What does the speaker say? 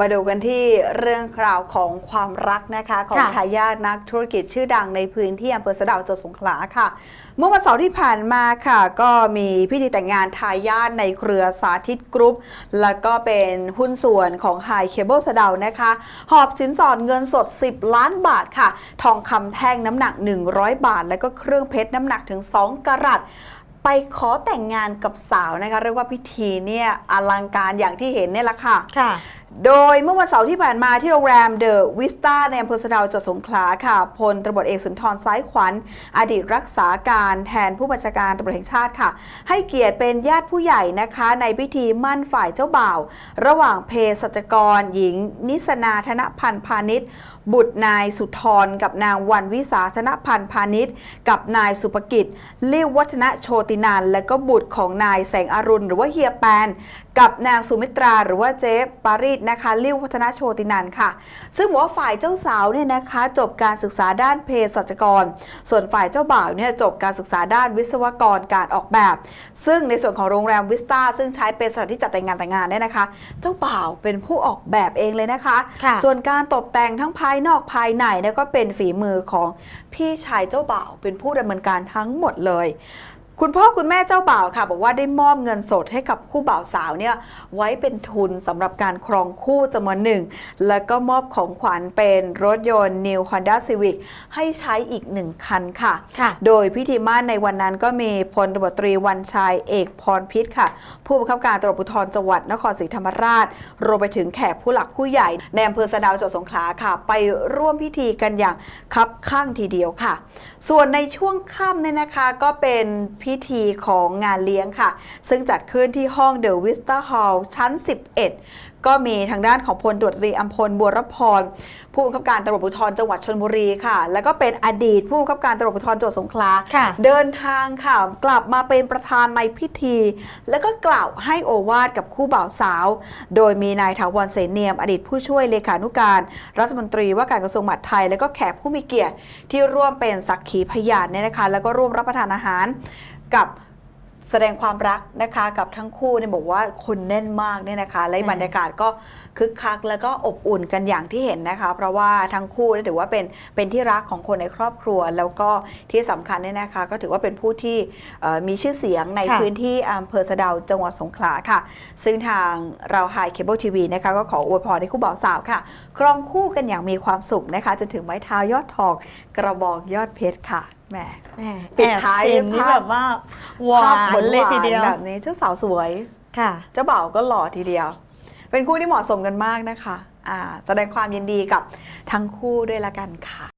มาดูกันที่เรื่องราวของความรักนะคะของค่ะทายาทนักธุรกิจชื่อดังในพื้นที่อำเภอสะเดาวจังหวัดสงขลาค่ะ เมื่อวันเสาร์ที่ผ่านมาค่ะ ก็มีพิธีแต่งงานทายาทในเครือสาธิตกรุ๊ป แล้วก็เป็นหุ้นส่วนของไฮเคเบิลสะเดานะคะ หอบสินสอดเงินสด 10 ล้านบาทค่ะ ทองคำแท่งน้ำหนัก 100 บาท แล้วก็เครื่องเพชรน้ำหนักถึง 2กะรัตไปขอแต่งงานกับสาวนะคะ เรียกว่าพิธีเนี่ยอลังการอย่างที่เห็นเนี่ยแหละค่ะค่ะ โดยเมื่อวันเสาร์ที่ผ่านมาที่โรงแรมเดอะวิสตาในอำเภอสะดาวจังหวัดสงขลาค่ะพลตำรวจเอกสุนทรซ้ายขวัญ อดีตรักษาการแทนผู้บัญชาการตำรวจแห่งชาติค่ะ ให้เกียรติเป็นญาติผู้ใหญ่นะคะ ในพิธีมั่นฝ่ายเจ้าบ่าว ระหว่างเภสัชกร หญิง นิสนาธนพันธ์พาณิชย์บุตรนายสุธรกับนางวันวิสาธนพันธ์พาณิชย์กับนายสุภกิจลิววัฒนโชตินันและก็บุตรของนายแสงอรุณ หรือว่าเฮียแปน กับนางสุมิตราหรือว่าเจ๊ปารีสนะคะลิววัฒนโชตินันท์ค่ะ ซึ่งบอกว่าฝ่ายเจ้าสาวเนี่ยนะคะจบการศึกษาด้านเภสัชกร ส่วนฝ่ายเจ้าบ่าวเนี่ยจบการศึกษาด้านวิศวกรการออกแบบ ซึ่งในส่วนของโรงแรมวิสตาซึ่งใช้เป็นสถานที่จัดแต่งงานแต่งงานเนี่ยนะคะ เจ้าบ่าวเป็นผู้ออกแบบเองเลยนะคะค่ะส่วนการตกแต่งทั้งภายนอกภายในเนี่ยก็เป็นฝีมือของพี่ชายเจ้าบ่าวเป็นผู้ดำเนินการทั้งหมดเลย คุณพ่อคุณแม่เจ้าบ่าวค่ะ บอกว่าได้มอบเงินสดให้กับคู่บ่าวสาวเนี่ยไว้เป็นทุนสำหรับการครองคู่จำนวนหนึ่ง แล้วก็มอบของขวัญเป็นรถยนต์ New Honda Civic ให้ใช้อีกหนึ่งคันค่ะค่ะโดยพิธีมั่นในวันนั้นก็มีพลตำรวจตรีวันชัยเอกพรพิษค่ะ ผู้บังคับการตำรวจภูธรจังหวัดนครศรีธรรมราช รวมไปถึงแขกผู้หลักผู้ใหญ่ในอำเภอสะดาวจังหวัดสงขลาค่ะ ไปร่วมพิธีกันอย่างคับข้างทีเดียวค่ะ ส่วนในช่วงค่ำเนี่ยนะคะก็เป็นพิธีของงานเลี้ยงค่ะ ซึ่งจัดขึ้นที่ห้องเดอะวิสตาฮอลชั้น 11 ก็มีทางด้านของพลตรวจตรีอัมพลบัวรพรผู้บังคับการตำรวจภูธรจังหวัดชลบุรีค่ะ แล้วก็เป็นอดีตผู้บังคับการตำรวจภูธรจังหวัดสงขลาค่ะเดินทางค่ะกลับมาเป็นประธานในพิธี แล้วก็กล่าวให้โอวาทกับคู่บ่าวสาว โดยมีนายถาวรเสนเนียม อดีตผู้ช่วยเลขานุการ รัฐมนตรีว่าการกระทรวงมหาดไทย แล้วก็แขกผู้มีเกียรติที่ร่วมเป็นสักขีพยานเนี่ยนะคะ แล้วก็ร่วมรับประทานอาหาร กับ แสดงความรักนะคะกับทั้งคู่เนี่ยบอกว่าคนแน่นมากเนี่ยนะคะ และอืมบรรยากาศก็คึกคักแล้วก็อบอุ่นกันอย่างที่เห็นนะคะ เพราะว่าทั้งคู่เนี่ยถือว่าเป็นเป็นที่รักของคนในครอบครัว แล้วก็ที่สำคัญเนี่ยนะคะ ก็ถือว่าเป็นผู้ที่เอ่อมีชื่อเสียงในค่ะพื้นที่อำเภอสะเดาวจังหวัดสงขลาค่ะ ซึ่งทางเราไฮเคเบิลทีวีนะคะก็ขออวยพรให้คู่บ่าวสาวค่ะครองคู่กันอย่างมีความสุขนะคะจนถึงไม้เท้ายอดทองกระบอกยอดเพชรค่ะแหมแหมปิดท้ายแอบเห็นนี่ภาพแบบว่า หวาภาพนเลยทีเดียวหานๆแบบนี้เจ้าสาวสวยค่ะ เจ้าบ่าวก็หล่อทีเดียว เป็นคู่ที่เหมาะสมกันมากนะคะ อ่า แสดงความยินดีกับทั้งคู่ด้วยละกันค่ะ